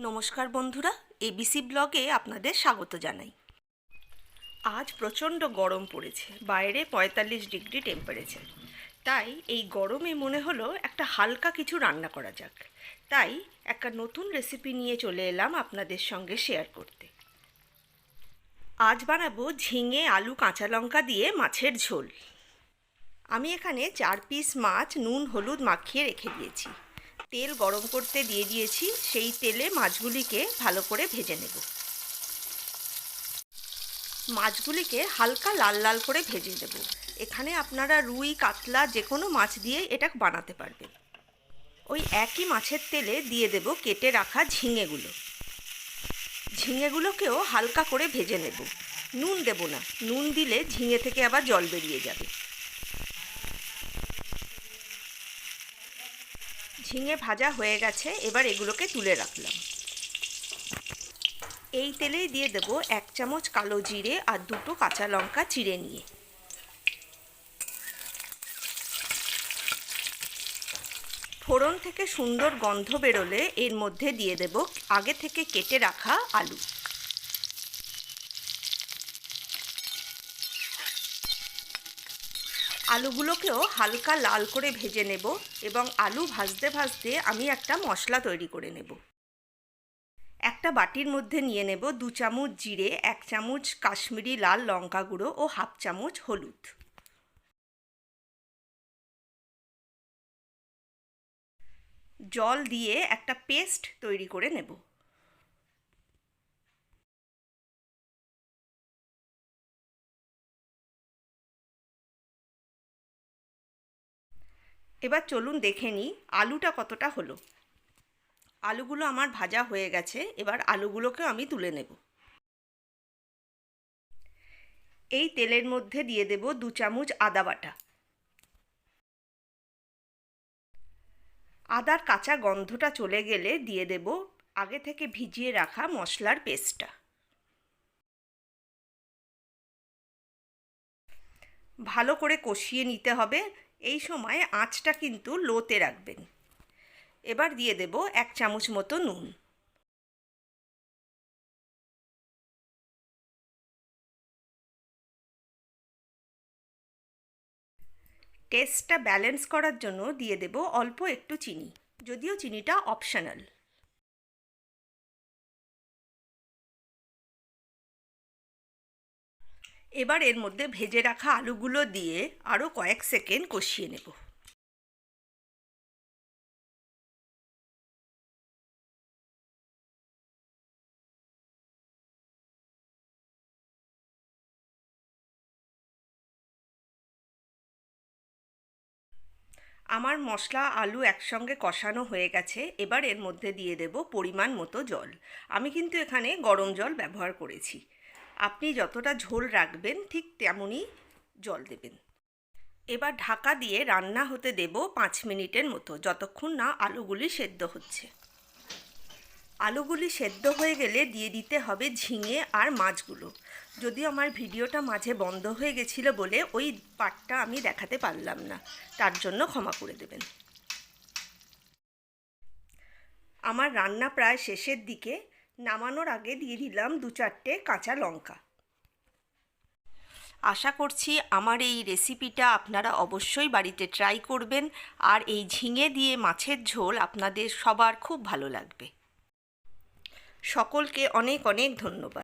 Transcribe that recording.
নমস্কার বন্ধুরা এবিসি ব্লগে আপনাদের স্বাগত জানাই। আজ প্রচণ্ড গরম পড়েছে, বাইরে পঁয়তাল্লিশ ডিগ্রি টেম্পারেচার তাই এই গরমে মনে হলো একটা হালকা কিছু রান্না করা যাক। তাই একটা নতুন রেসিপি নিয়ে চলে এলাম আপনাদের সঙ্গে শেয়ার করতে। আজ বানাবো ঝিঙে, আলু, কাঁচা লঙ্কা দিয়ে মাছের ঝোল। আমি এখানে চার পিস মাছ, নুন, হলুদ মাখিয়ে রেখে দিয়েছি। তেল গরম করতে দিয়ে দিয়েছি, সেই তেলে মাছগুলিকে ভালো করে ভেজে নেব। মাছগুলিকে হালকা লাল লাল করে ভেজে দেব এখানে আপনারা রুই, কাতলা, যে কোনো মাছ দিয়ে এটা বানাতে পারবেন। ওই একই মাছের তেলে দিয়ে দেব কেটে রাখা ঝিঙেগুলো। ঝিঙেগুলোকেও হালকা করে ভেজে নেব। নুন দেব না। নুন দিলে ঝিঙে থেকে আবার জল বেরিয়ে যাবে। ঝিঙে ভাজা হয়ে গেছে, এবার এগুলোকে তুলে রাখলাম। এই তেলেই দিয়ে দেবো এক চামচ কালো জিরে আর দুটো কাঁচা লঙ্কা চিড়ে নিয়ে। ফোড়ন থেকে সুন্দর গন্ধ বেরোলে এর মধ্যে দিয়ে দেব আগে থেকে কেটে রাখা আলু। আলুগুলোকেও হালকা লাল করে ভেজে নেব এবং আলু ভাজতে ভাজতে আমি একটা মশলা তৈরি করে নেব। একটা বাটির মধ্যে নিয়ে নেব দু চামচ জিরে, এক চামচ কাশ্মীরি লাল লঙ্কা গুঁড়ো ও হাফ চামচ হলুদ। জল দিয়ে একটা পেস্ট তৈরি করে নেব। এবার চলুন দেখে নিই আলুটা কতটা হলো। আলুগুলো আমার ভাজা হয়ে গেছে, এবার আলুগুলোকে আমি তুলে নেব। এই তেলের মধ্যে দিয়ে দেব দু চামচ আদা বাটা। আদার কাঁচা গন্ধটা চলে গেলে দিয়ে দেব আগে থেকে ভিজিয়ে রাখা মশলার পেস্টটা। ভালো করে কষিয়ে নিতে হবে এই সময় আঁচটা কিন্তু লোতে রাখবেন। এবার দিয়ে দেব এক চামচ মতো নুন। টেস্টটা ব্যালেন্স করার জন্য দিয়ে দেব অল্প একটু চিনি, যদিও চিনিটা অপশনাল। এবার এর মধ্যে ভেজে রাখা আলুগুলো দিয়ে আরও কয়েক সেকেন্ড কষিয়ে নেব। আমার মশলা, আলু একসঙ্গে কষানো হয়ে গেছে, এবার এর মধ্যে দিয়ে দেব পরিমাণ মতো জল। আমি কিন্তু এখানে গরম জল ব্যবহার করেছি। আপনি যতটা ঝোল রাখবেন ঠিক তেমনই জল দেবেন। এবার ঢাকা দিয়ে রান্না হতে দেব পাঁচ মিনিটের মতো, যতক্ষণ না আলুগুলি সেদ্ধ হচ্ছে। আলুগুলি সেদ্ধ হয়ে গেলে দিয়ে দিতে হবে ঝিঙে আর মাছগুলো। যদিও আমার ভিডিওটা মাঝে বন্ধ হয়ে গেছিল বলে ওই পাটটা আমি দেখাতে পারলাম না, তার জন্য ক্ষমা করে দেবেন। আমার রান্না প্রায় শেষের দিকে নামানোর আগে দিয়ে দিলাম দু চারটে কাঁচা লঙ্কা। আশা করছি আমার এই রেসিপিটা আপনারা অবশ্যই বাড়িতে ট্রাই করবেন আর এই ঝিঙে দিয়ে মাছের ঝোল আপনাদের সবার খুব ভালো লাগবে। সকলকে অনেক অনেক ধন্যবাদ।